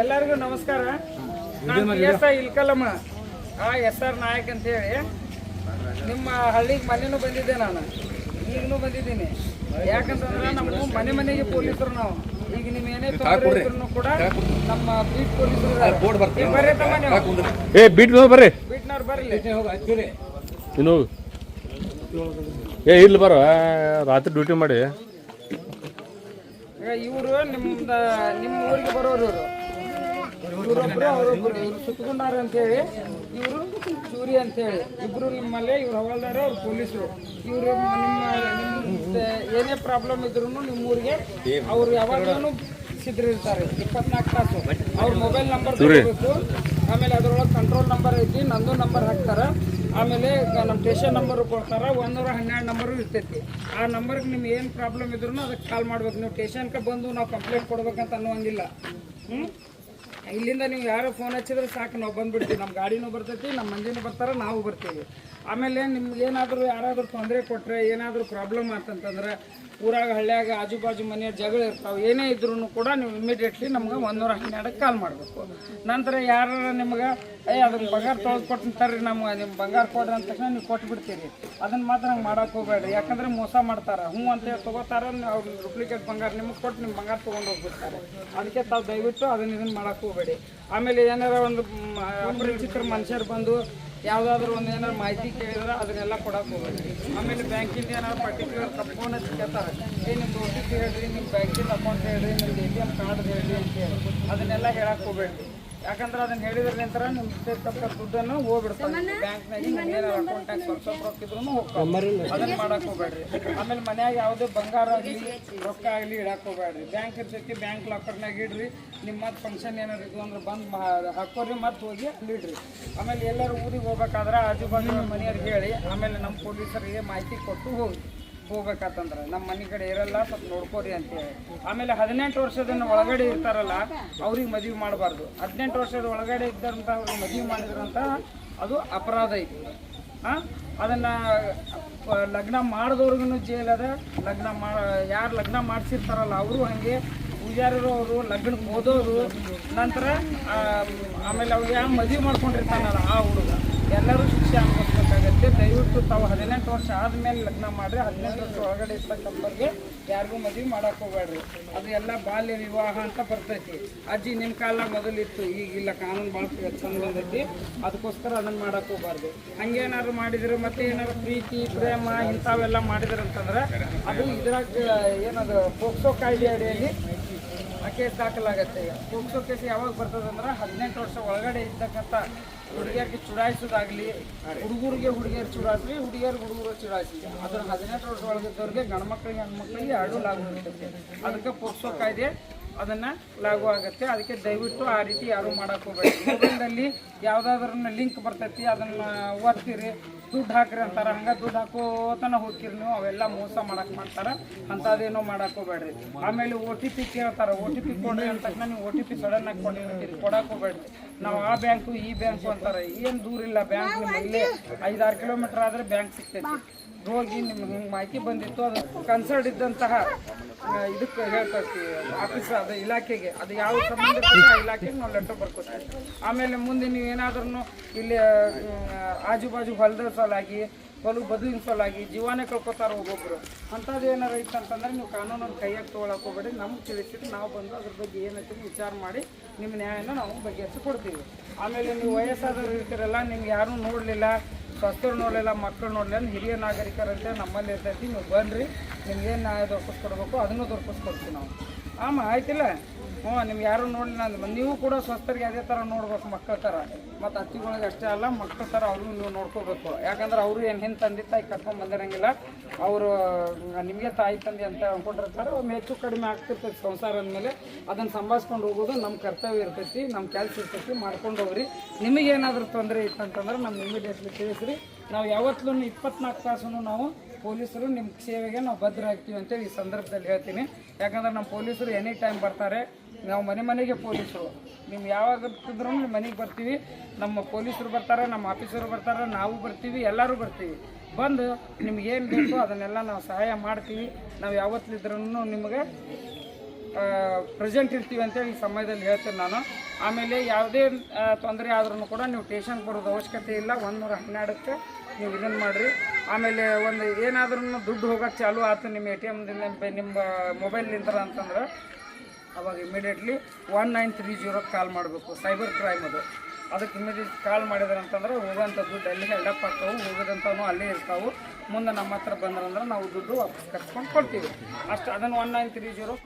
ಎಲ್ಲರಿಗೂ ನಮಸ್ಕಾರ. ನಾನು ಎಸ್ ಐ ಇಲ್ಕಲಮ್ಮ ಆ ಎಸ್ ಆರ್ ನಾಯಕ್ ಅಂತೇಳಿ ನಿಮ್ಮ ಹಳ್ಳಿಗೆ ಮನೆನೂ ಬಂದಿದ್ದೆ ನಾನು. ಈಗಲೂ ಬಂದಿದ್ದೀನಿ. ಯಾಕಂತಂದ್ರೆ ನಮ್ಮ ಮನೆ ಮನೆಗೆ ಪೊಲೀಸರು ನಾವು. ಈಗ ನಿಮ್ ಏನೇ ತೊಂದರೆ ಇದ್ರು ಕೂಡ ನಮ್ಮ ಬೀಟ್ ಪೊಲೀಸರು ಬರ್ರಿ ತಮ್ಮ ನೀವು. ಏ ಬೀಟ್ ಬರ್ರಿ. ಬೀಟ್ನವ್ರು ಬರ್ರಿ ಇನ್ನು ಹೋಗು. ಏ ಇಲ್ಲಿ ಬರೋ. ರಾತ್ರಿ ಡ್ಯೂಟಿ ಮಾಡಿ. ಇವರು ನಿಮ್ದ ನಿಮ್ಮ ಊರಿಗೆ ಬರೋರು ಇವರು. ಇವರೊಬ್ರು ಅವರೊಬ್ರು ಇವ್ರು ಸುತ್ತಗುಂಡಾರ ಅಂತೇಳಿ ಇವರು ಚೂರಿ ಅಂತೇಳಿ. ಇಬ್ರು ನಿಮ್ಮಲ್ಲೇ ಇವ್ರು ಹವಾಲ್ದಾರ ಅವ್ರು ಪೊಲೀಸರು. ಇವರು ನಿಮ್ಮ ಏನೇ ಪ್ರಾಬ್ಲಮ್ ಇದ್ರು ನಿಮ್ಮೂರಿಗೆ ಅವ್ರು ಯಾವಾಗಲೂ ಸಿದ್ಧರಿರ್ತಾರೆ. ಇಪ್ಪತ್ನಾಲ್ಕು ತಾಸು. ಅವ್ರ ಮೊಬೈಲ್ ನಂಬರ್ ತಗೋಬೇಕು. ಆಮೇಲೆ ಅದರೊಳಗೆ ಕಂಟ್ರೋಲ್ ನಂಬರ್ ಐತಿ ನಂದು ನಂಬರ್ ಹಾಕ್ತಾರೆ. ಆಮೇಲೆ ನಮ್ಮ ಸ್ಟೇಷನ್ ನಂಬರು ಕೊಡ್ತಾರೆ ಒಂದೂರ ಹನ್ನೆರಡು ನಂಬರು ಇರ್ತೈತಿ. ಆ ನಂಬರ್ಗೆ ನಿಮ್ಗೆ ಏನು ಪ್ರಾಬ್ಲಮ್ ಇದ್ರೂ ಅದಕ್ಕೆ ಕಾಲ್ ಮಾಡ್ಬೇಕು. ನೀವು ಸ್ಟೇಷನ್ಗೆ ಬಂದು ನಾವು ಕಂಪ್ಲೇಂಟ್ ಕೊಡ್ಬೇಕಂತ ಅನ್ನುವಂಗಿಲ್ಲ. ಹ್ಞೂ ಇಲ್ಲಿಂದ ನೀವು ಯಾರೋ ಫೋನ್ ಹಚ್ಚಿದ್ರೆ ಸಾಕು, ನಾವು ಬಂದ್ಬಿಡ್ತೀವಿ. ನಮ್ಮ ಗಾಡಿನೂ ಬರ್ತೈತಿ ನಮ್ಮ ಮಂದಿನೂ ಬರ್ತಾರೆ, ನಾವು ಬರ್ತೀವಿ. ಆಮೇಲೆ ನಿಮ್ಗೆ ಏನಾದರೂ ಯಾರಾದರೂ ತೊಂದರೆ ಕೊಟ್ಟರೆ ಏನಾದರೂ ಪ್ರಾಬ್ಲಮ್ ಆತಂತಂದ್ರೆ ಊರಾಗ ಹಳ್ಳಿಯಾಗ ಆಜು ಬಾಜು ಮನೆಯ ಜಗಳ ಇರ್ತಾವೆ, ಏನೇ ಇದ್ರೂ ಕೂಡ ನೀವು ಇಮಿಡಿಯೇಟ್ಲಿ ನಮ್ಗೆ ಒಂದೂರ ಹನ್ನೆರಡಕ್ಕೆ ಕಾಲ್ ಮಾಡಬೇಕು. ನಂತರ ಯಾರು ನಿಮ್ಗೆ, ಏ ಅದನ್ನ ಬಂಗಾರ ತೊಳೆದು ಕೊಟ್ಟಿರ್ತಾರೆ ನಮ್ಗೆ ನಿಮ್ಮ ಬಂಗಾರ ಕೊಡ್ರಿ ಅಂತ ತಕ್ಷಣ ನೀವು ಕೊಟ್ಟು ಬಿಡ್ತೀರಿ ಅದನ್ನ ಮಾತ್ರ ಹಂಗೆ ಮಾಡೋಕೆ ಹೋಗ್ಬೇಡ್ರಿ. ಯಾಕಂದ್ರೆ ಮೋಸ ಮಾಡ್ತಾರೆ. ಹ್ಞೂ ಅಂತೇಳಿ ತೊಗೋತಾರೆ, ಅವ್ರು ಡೂಪ್ಲಿಕೇಟ್ ಬಂಗಾರ ನಿಮಗೆ ಕೊಟ್ಟು ನಿಮ್ಮ ಬಂಗಾರ ತೊಗೊಂಡು ಹೋಗ್ಬಿಡ್ತಾರೆ. ಅದಕ್ಕೆ ತಾವು ದಯವಿಟ್ಟು ಅದನ್ನ ಇದನ್ನ ಮಾಡಕ್ಕೆ ಹೋಗಬೇಡಿ. ಆಮೇಲೆ ಏನಾರ ಒಂದು ಅಪರಿಚಿತರ ಮನುಷ್ಯರು ಬಂದು ಯಾವುದಾದ್ರೂ ಒಂದು ಏನಾರು ಮಾಹಿತಿ ಕೇಳಿದ್ರೆ ಅದನ್ನೆಲ್ಲ ಕೊಡಕ್ಕೆ ಹೋಗ್ಬೇಡಿ. ಆಮೇಲೆ ಬ್ಯಾಂಕಿಂದ ಏನಾರು ಪರ್ಟಿಕ್ಯುಲರ್ ಹಚ್ಚಿ ಕೇಳ್ತಾರೆ. ಏ, ನಿಮ್ದು ಓ ಟಿ ಹೇಳ್ರಿ ನಿಮ್ಮ ಬ್ಯಾಂಕಿಂದ ಅಕೌಂಟ್ ಹೇಳ್ರಿ, ನಿಮ್ದು ಎ ಟಿ ಎಂ ಕಾರ್ಡ್ ಹೇಳ್ರಿ ಅಂತೇಳಿ ಅದನ್ನೆಲ್ಲ ಹೇಳಕ್ಕೆ ಹೋಗ್ಬೇಡ್ರಿ ಯಾಕಂದ್ರೆ ಅದನ್ನ ಹೇಳಿದ್ರ ನಂತರ ನಿಮ್ ತಕ್ಕ ದುಡ್ಡನ್ನು ಹೋಗ್ಬಿಡ್ತಾರೆ ಬ್ಯಾಂಕ್ನಾಗ ಅಕೌಂಟ್ನಾಗ ಸ್ವಲ್ಪ ಸ್ವಲ್ಪ ರೊಕ್ಕ ಇದ್ರೂ ಹೋಗ್ತಾರೆ ಅದನ್ನ ಮಾಡಕ್ ಹೋಗ್ಬೇಡ್ರಿ. ಆಮೇಲೆ ಮನ್ಯಾಗ ಯಾವುದೇ ಬಂಗಾರ ಆಗಲಿ ರೊಕ್ಕ ಆಗಲಿ ಇಡಕ್ ಹೋಗ್ಬೇಡ್ರಿ. ಬ್ಯಾಂಕ್ ಇರ್ತೈತಿ ಬ್ಯಾಂಕ್ ಲಾಕರ್ನಾಗ ಇಡ್ರಿ. ನಿಮ್ಮ ಮತ್ತೆ ಫಂಕ್ಷನ್ ಏನಾರು ಇದ್ವು ಅಂದ್ರೆ ಬಂದು ಹಾಕೋರಿ ಮತ್ತೆ ಹೋಗಿ ಅಲ್ಲಿ ಇಡ್ರಿ. ಆಮೇಲೆ ಎಲ್ಲರೂ ಊರಿಗೆ ಹೋಗ್ಬೇಕಾದ್ರೆ ಆಜು ಬಾಜು ಮನೆಯವ್ರಿಗೆ ಹೇಳಿ ಆಮೇಲೆ ನಮ್ಮ ಪೊಲೀಸರಿಗೆ ಮಾಹಿತಿ ಕೊಟ್ಟು ಹೋಗಿ ಹೋಗ್ಬೇಕಂತಂದ್ರೆ ನಮ್ಮ ಮನೆ ಕಡೆ ಇರಲ್ಲ, ಸ್ವಲ್ಪ ನೋಡ್ಕೋರಿ ಅಂತೇಳಿ. ಆಮೇಲೆ ಹದಿನೆಂಟು ವರ್ಷದ ಒಳಗಡೆ ಇರ್ತಾರಲ್ಲ, ಅವ್ರಿಗೆ ಮದುವೆ ಮಾಡಬಾರ್ದು. ಹದಿನೆಂಟು ವರ್ಷದ ಒಳಗಡೆ ಇದ್ದಂಥ ಅವ್ರಿಗೆ ಮದುವೆ ಮಾಡಿದ್ರಂತ ಅದು ಅಪರಾಧ ಐತಿ ಅದನ್ನು ಲಗ್ನ ಮಾಡಿದವ್ರಿಗೂ ಜೈಲ್ ಅದ. ಲಗ್ನ ಮಾ, ಯಾರು ಲಗ್ನ ಮಾಡಿಸಿರ್ತಾರಲ್ಲ, ಅವರು ಹಾಗೆ ಪೂಜಾರರು ಅವರು ಲಗ್ನಕ್ಕೆ ಓದೋರು ನಂತರ ಆಮೇಲೆ ಅವ್ರು ಯಾವ ಮದುವೆ ಮಾಡ್ಕೊಂಡಿರ್ತಾನಲ್ಲ ಆ ಹುಡುಗ, ಎಲ್ಲರೂ ಶಿಕ್ಷೆ ಅನುಭವಿಸ್ಬೇಕಾಗತ್ತೆ ದಯವಿಟ್ಟು ತಾವು ಹದಿನೆಂಟು ವರ್ಷ ಆದಮೇಲೆ ಲಗ್ನ ಮಾಡ್ರಿ ಹದಿನೆಂಟು ವರ್ಷ ಒಳಗಡೆ ಇರ್ತಕ್ಕಂಥವ್ರಿಗೆ ಯಾರಿಗೂ ಮದುವೆ ಮಾಡಕ್ಕೆ ಹೋಗ್ಬೇಡ್ರಿ. ಅದು ಎಲ್ಲ ಬಾಲ್ಯ ವಿವಾಹ ಅಂತ ಬರ್ತೈತಿ. ಅಜ್ಜಿ ನಿಮ್ಮ ಕಾಲ ಮೊದಲಿತ್ತು, ಈಗ ಇಲ್ಲ. ಕಾನೂನು ಭಾಳ ಚಂದ ಬಂದೈತಿ ಅದಕ್ಕೋಸ್ಕರ ಅದನ್ನು ಮಾಡಕ್ ಹೋಗ್ಬಾರ್ದು. ಹಂಗೇನಾದ್ರು ಮಾಡಿದ್ರೆ ಮತ್ತೆ ಏನಾದ್ರು ಪ್ರೀತಿ, ಪ್ರೇಮ ಇಂಥವೆಲ್ಲ ಮಾಡಿದ್ರು ಅಂತಂದ್ರೆ ಅದು ಇದ್ರಾಗ, ಏನದು, ಪೋಕ್ಸೋ ಕಾಯ್ದೆ ಅಡಿಯಲ್ಲಿ ಕೇಸ್ ದಾಖಲಾಗತ್ತೆ. ಪೋಕ್ಸೋ ಕೇಸ್ ಯಾವಾಗ ಬರ್ತದಂದ್ರೆ ಹದಿನೆಂಟು ವರ್ಷ ಒಳಗಡೆ ಇರ್ತಕ್ಕಂಥ ಹುಡುಗಿಯರಿಗೆ ಚುಡಾಯಿಸೋದಾಗ್ಲಿ, ಹುಡುಗರಿಗೆ ಹುಡುಗಿಯರು ಚುಡಾಯಿಸ್ಲಿ ಹುಡುಗಿಯರು ಹುಡುಗರು ಚುಡಾಯಿಸಿ ಅದ್ರ ಹದಿನೆಂಟು ವರ್ಷ ಒಳಗಿದ್ದವ್ರಿಗೆ ಗಂಡು ಮಕ್ಕಳಿಗೆ ಹೆಣ್ಮಕ್ಳಿಗೆ ಎರಡೂ ಲಾಗು ಇರ್ತೈತೆ. ಅದಕ್ಕೆ ಪೋಕ್ಸೋ ಕಾಯ್ದೆ ಅದನ್ನ ಲಾಗು ಆಗುತ್ತೆ. ಅದಕ್ಕೆ ದಯವಿಟ್ಟು ಆ ರೀತಿ ಯಾರು ಮಾಡಕ್ಕೆ ಹೋಗ್ಬೇಡಿ. ಮೊಬೈಲ್ನಲ್ಲಿ ಯಾವುದಾದ್ರೂ ಲಿಂಕ್ ಬರ್ತೈತಿ, ಅದನ್ನ ಓದ್ತೀರಿ. ದುಡ್ಡು ಹಾಕ್ರಿ ಅಂತಾರೆ, ಹಂಗೆ ದುಡ್ಡು ಹಾಕೋತನ ಹೋಗ್ತೀರಿ ನೀವು, ಅವೆಲ್ಲ ಮೋಸ ಮಾಡಕ್ಕೆ ಮಾಡ್ತಾರೆ, ಅಂಥದ್ದೇನೋ ಮಾಡಕ್ಕೆ ಹೋಗ್ಬೇಡ್ರಿ. ಆಮೇಲೆ ಓ ಟಿ ಪಿ ಕೇಳ್ತಾರೆ ಓ ಟಿ ಪಿ ಕೊಡ್ರಿ ಅಂತ ನೀವು ಓ ಟಿ ಪಿ ಸಡನ್ ಆಗಿ ಕೊಟ್ಟಿರ್ತೀರಿ ಕೊಡಕ್ಕೆ ಹೋಗ್ಬೇಡ್ರಿ. ನಾವು ಆ ಬ್ಯಾಂಕು, ಈ ಬ್ಯಾಂಕು ಅಂತಾರೆ, ಏನು ದೂರ ಇಲ್ಲ, ಬ್ಯಾಂಕ್ ನಿಮ್ಮಲ್ಲಿ ಐದಾರು ಕಿಲೋಮೀಟರ್ ಆದರೆ ಬ್ಯಾಂಕ್ ಸಿಗ್ತೈತಿ. ಹೋಗಿ ನಿಮ್ಗೆ ಮಾಹಿತಿ ಬಂದಿತ್ತು, ಅದು ಕನ್ಸರ್ಟ್ ಇದ್ದಂತಹ ಇದಕ್ಕೆ ಹೇಳ್ತೀವಿ ಆಫೀಸ್ ಅದು ಇಲಾಖೆಗೆ, ಅದು ಯಾವ ಸಂಬಂಧ ಆ ಇಲಾಖೆಗೆ ನಾವು ಲೆಟರ್ ಬರ್ಕೊತೀವಿ ಆಮೇಲೆ ಮುಂದೆ ನೀವು ಏನಾದ್ರೂ ಇಲ್ಲಿ ಆಜು ಬಾಜು ಹೊಲದ ಸಲುವಾಗಿ ಹೊಲ ಬದುಕಿಸಲಾಗಿ ಜೀವನೇ ಕಳ್ಕೊತಾರೆ ಒಬ್ಬೊಬ್ರು. ಅಂಥದ್ದು ಇತ್ತು ಇತ್ತಂತಂದ್ರೆ ನೀವು ಕಾನೂನನ್ನು ಕೈಯಾಗಿ ತೊಗೊಳಕ್ಕೆ ಹೋಗ್ಬೇಡಿ. ನಮ್ಗೆ ತಿಳಿಸಿದ್ರೆ ನಾವು ಬಂದು ಅದ್ರ ಬಗ್ಗೆ ಏನೈತಿ ವಿಚಾರ ಮಾಡಿ ನಿಮ್ಮ ನ್ಯಾಯನ ನಾವು ಬಗೆಹರಿಸಿ ಕೊಡ್ತೀವಿ ಆಮೇಲೆ ನೀವು ವಯಸ್ಸಾದವ್ರು ಇರ್ತೀರಲ್ಲ, ನಿಮ್ಗೆ ಯಾರೂ ನೋಡಲಿಲ್ಲ, ಸ್ವಸ್ಥರು ನೋಡಲಿಲ್ಲ ಮಕ್ಕಳು ನೋಡಲಿಲ್ಲ ಅಂದ್ರೆ ಹಿರಿಯ ನಾಗರಿಕರಂತೆ ನಮ್ಮಲ್ಲಿ ಇರ್ತೈತಿ, ನೀವು ಬನ್ನಿರಿ ನಿಮ್ಗೇನು ನ್ಯಾಯ ದೊರಕಿಸ್ಕೊಡ್ಬೇಕು, ಅದನ್ನು ದೊರಕಿಸ್ಕೊಡ್ತೀವಿ ನಾವು. ಆಮ, ಆಯ್ತಿಲ್ಲ? ಹ್ಞೂ, ನಿಮ್ಗೆ ಯಾರು ನೋಡಲಿಲ್ಲ ಅಂದ್ರೆ ನೀವು ಕೂಡ ಸ್ವಸ್ಥರಿಗೆ ಅದೇ ಥರ ನೋಡ್ಬೇಕು ಮಕ್ಕಳ ಥರ ಮತ್ತು ಅತ್ತಿಗಳಿಗೆ ಅಷ್ಟೇ ಅಲ್ಲ ಮಕ್ಕಳ ಥರ ಅವ್ರಿಗೂ ನೀವು ನೋಡ್ಕೋಬೇಕು. ಯಾಕಂದ್ರೆ ಅವರು ಏನು ಹಿಂದೆ ತಂದೆ ತಾಯಿ ಕರ್ಕೊಂಡು ಬಂದಿರಂಗಿಲ್ಲ. ಅವರು ನಿಮಗೆ ತಾಯಿ ತಂದೆ ಅಂತ ಅಂದ್ಕೊಂಡಿರ್ತಾರೆ ಅವ್ರು ಹೆಚ್ಚು ಕಡಿಮೆ ಆಗ್ತಿರ್ತೈತಿ ಸಂಸಾರ ಅಂದಮೇಲೆ. ಅದನ್ನು ಸಂಭಾಳಿಸ್ಕೊಂಡು ಹೋಗೋದು ನಮ್ಮ ಕರ್ತವ್ಯ ಇರ್ತೈತಿ ನಮ್ಮ ಕೆಲಸ ಇರ್ತೈತಿ, ಮಾಡ್ಕೊಂಡು ಹೋಗ್ರಿ. ನಿಮಗೇನಾದರೂ ತೊಂದರೆ ಇತ್ತಂತಂದ್ರೆ ನಮ್ಮ ಇಮಿಡಿಯೇಟ್ಲಿ ತಿಳಿಸ್ರಿ. ನಾವು ಯಾವತ್ತೂ ಇಪ್ಪತ್ನಾಲ್ಕು ತಾಸು ನಾವು ಪೊಲೀಸರು ನಿಮ್ಮ ಸೇವೆಗೆ ನಾವು ಭದ್ರ ಆಗ್ತೀವಿ ಅಂತೇಳಿ ಈ ಸಂದರ್ಭದಲ್ಲಿ ಹೇಳ್ತೀನಿ. ಯಾಕಂದ್ರೆ ನಮ್ಮ ಪೊಲೀಸರು ಎನಿ ಟೈಮ್ ಬರ್ತಾರೆ. ನಾವು ಮನೆ ಮನೆಗೆ ಪೊಲೀಸರು. ನೀವು ಯಾವಾಗ ನಿಮ್ಮ ಮನೆಗೆ ಬರ್ತೀವಿ. ನಮ್ಮ ಪೊಲೀಸರು ಬರ್ತಾರೆ, ನಮ್ಮ ಆಫೀಸರು ಬರ್ತಾರೆ, ನಾವು ಬರ್ತೀವಿ, ಎಲ್ಲರೂ ಬರ್ತೀವಿ. ಬಂದು ನಿಮ್ಗೆ ಏನು ಬೇಕು ಅದನ್ನೆಲ್ಲ ನಾವು ಸಹಾಯ ಮಾಡ್ತೀವಿ. ನಾವು ಯಾವತ್ತಿದ್ರೂ ನಿಮಗೆ ಪ್ರೆಸೆಂಟ್ ಇರ್ತೀವಿ ಅಂತೇಳಿ ಈ ಸಮಯದಲ್ಲಿ ಹೇಳ್ತೀನಿ ನಾನು. ಆಮೇಲೆ ಯಾವುದೇ ತೊಂದರೆ ಆದ್ರೂ ಕೂಡ ನೀವು ಟೇಷನ್ಗೆ ಬರೋದು ಅವಶ್ಯಕತೆ ಇಲ್ಲ. ಒಂದು ನೂರ ಹನ್ನೆರಡಕ್ಕೆ ನೀವು ಇದನ್ನು ಮಾಡಿರಿ. ಆಮೇಲೆ ಒಂದು ಏನಾದ್ರೂ ದುಡ್ಡು ಹೋಗೋಕೆ ಚಾಲು ಆಯ್ತು ನಿಮ್ಮ ಎ ಟಿ ಎಮ್ದಿಂದ ನಿಮ್ಮ ಮೊಬೈಲ್ನಿಂದ ಅಂತಂದ್ರೆ, ಅವಾಗ ಇಮಿಡಿಯೇಟ್ಲಿ ಒನ್ ನೈನ್ ತ್ರೀ ಜೀರೋಗೆ ಕಾಲ್ ಮಾಡಬೇಕು ಸೈಬರ್ ಕ್ರೈಮ್ ಅದು. ಅದಕ್ಕೆ ಇಮಿಡಿಯೇಟ್ ಕಾಲ್ ಮಾಡಿದ್ರೆ ಅಂತಂದ್ರೆ ಹೋಗೋಂಥ ದುಡ್ಡು ಅಲ್ಲಿಗೆ ಹೆಲ್ಡಪ್ ಆಗ್ತಾವೆ ಹೋಗೋದಂಥವು ಅಲ್ಲೇ ಇರ್ತಾವೆ. ಮುಂದೆ ನಮ್ಮ ಹತ್ರ ಬಂದ್ರಂದ್ರೆ ನಾವು ದುಡ್ಡು ವಾಪಸ್ ಕಟ್ಕೊಂಡು ಕೊಡ್ತೀವಿ. ಅಷ್ಟು, ಅದನ್ನು ಒನ್ ನೈನ್ ತ್ರೀ ಜೀರೋ